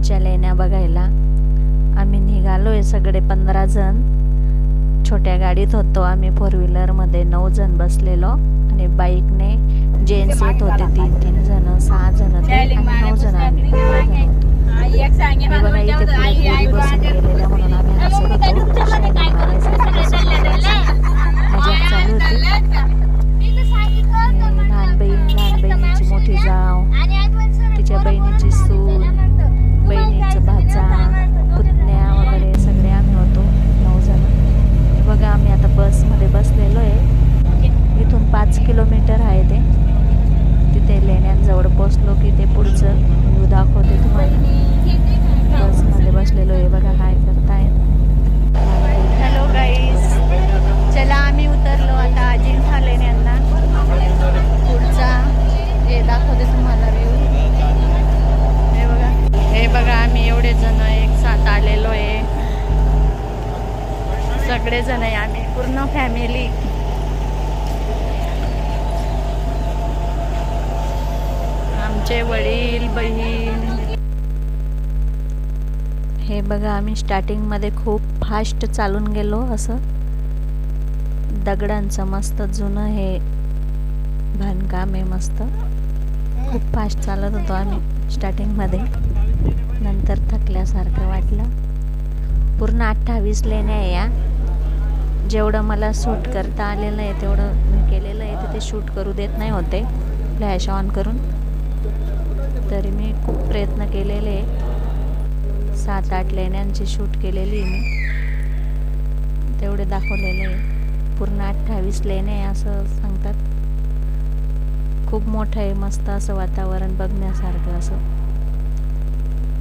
शेवटच्या लेण्या बघायला. आम्ही निघालो आहे सगळे पंधरा जण. छोट्या गाडीत होतो आम्ही फोर व्हीलरमध्ये नऊ जण बसलेलो आणि बाईकने जेंट्स येत होते. तीन तीन जण सहा जण आणि नऊ जण आम्ही बघा इथे म्हणून आम्ही असं होतो. जण एक साथ आलेलो आहे. सगळेजण आहे आम्ही पूर्ण फॅमिली आमचे वडील बहीण. हे बघा आम्ही स्टार्टिंगमध्ये खूप फास्ट चालून गेलो असं. दगडांचं मस्त जुनं हे बांधकाम आहे मस्त. खूप फास्ट चालत होतो आम्ही स्टार्टिंगमध्ये नंतर थकल्यासारखं वाटलं. पूर्ण अठ्ठावीस लेण्या आहे या. जेवढं मला सूट करता आलेलं आहे तेवढं मी केलेलं आहे. तिथे शूट करू देत नाही होते. फ्लॅश ऑन करून. तरी मी खूप प्रयत्न केलेले आहे. सात आठ लेण्यांची शूट केलेली आहे मी. तेवढे दाखवलेले आहे. पूर्ण अठ्ठावीस लेणे आहे असं सांगतात. खूप मोठं आहे मस्त असं वातावरण बघण्यासारखं असं.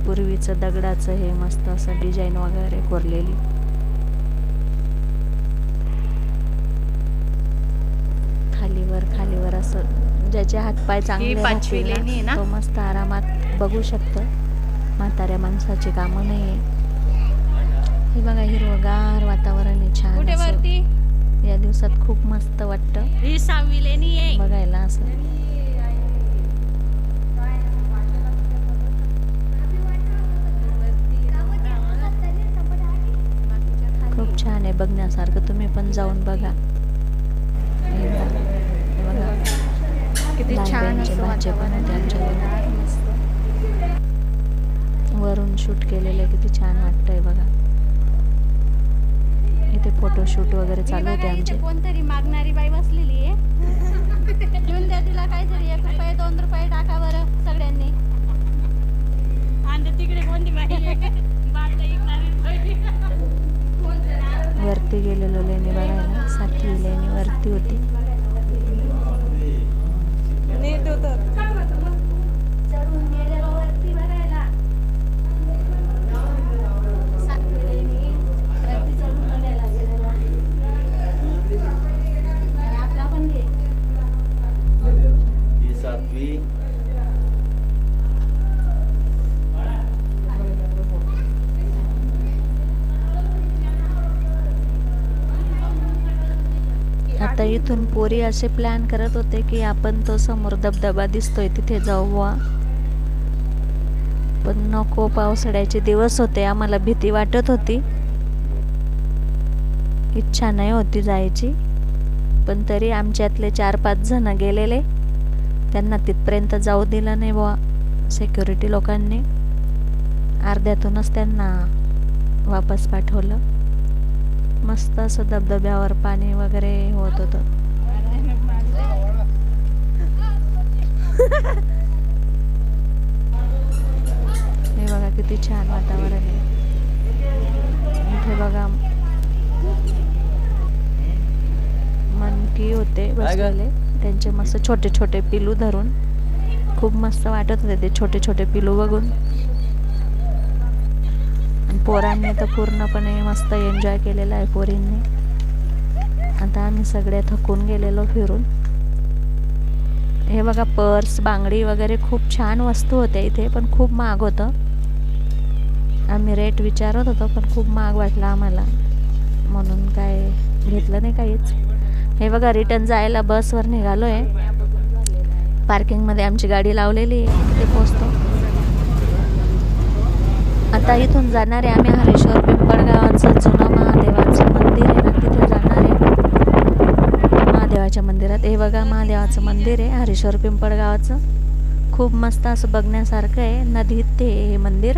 पूर्वीचं दगडाचं हे मस्त असं डिझाईन वगैरे कोरलेली. खालीवर खालीवर असं ज्याचे हातपाय चांगले राहतील? तो मस्त आरामात बघू शकतो. म्हाताऱ्या माणसाची कामं नाही हे बघा हिरवगार वातावरण आहे छान या दिवसात खूप मस्त वाटतं. बघायला असं खूप छान आहे बघण्यासारखं तुम्ही पण जाऊन बघा. किती छान आमच्या आहे. मस्त. वरून शूट केलेलं आहे किती छान वाटतंय बघा. इथे फोटोशूट वगैरे चालू होते आमचे. कोणतरी मागणारी बाई बसलेली आहे. देऊन द्या तिला काहीतरी एक रुपये दोन रुपये टाका बरं सगळ्यांनी. आणि तिकडे कोणती बाई वरती गेलेलो लेणी बघायला. सातवी लेणी वरती होती. बघायला सातवी लेणी, वरती चढून बघायला गेलेलो. आणि आपला पण घे. ही सातवी आता इथून पोरी असे प्लॅन करत होते की आपण तो समोर धबधबा दिसतोय तिथे जाऊ वा पण नको पावसाळ्याचे दिवस होते आम्हाला भीती वाटत होती. इच्छा नाही होती जायची. पण तरी आमच्यातले चार पाच जण गेलेले. त्यांना तिथपर्यंत जाऊ दिलं नाही बुवा सिक्युरिटी लोकांनी. अर्ध्यातूनच त्यांना वापस पाठवलं. मस्त असं धबधब्यावर पाणी वगैरे होत होतं. हे बघा किती छान वातावरण आहे. इथे बघा मनकी होते बसलेले. त्यांचे मस्त छोटे छोटे पिलू धरून खूप मस्त वाटत होते ते छोटे छोटे पिलू बघून. पोरांनी तर पूर्णपणे मस्त एन्जॉय केलेला आहे पोरींनी. आता आम्ही सगळे थकून गेलेलो फिरून. हे बघा पर्स बांगडी वगैरे खूप छान वस्तू होत्या इथे पण खूप महाग होतं. आम्ही रेट विचारत होतो पण खूप महाग वाटला आम्हाला. म्हणून काय घेतलं नाही काहीच. हे बघा रिटर्न जायला बसवर निघालो आहे पार्किंगमध्ये आमची गाडी लावलेली आहे तिथे पोचतो आता इथून जाणार आहे आम्ही हरेश्वर पिंपळगावाचं जुनं महादेवाचं मंदिर आहे ना तिथे जाणार आहे. महादेवाच्या मंदिरात. हे बघा महादेवाचं मंदिर आहे हरेश्वर पिंपळगावाचं. खूप मस्त असं बघण्यासारखं आहे नदीत ते हे मंदिर.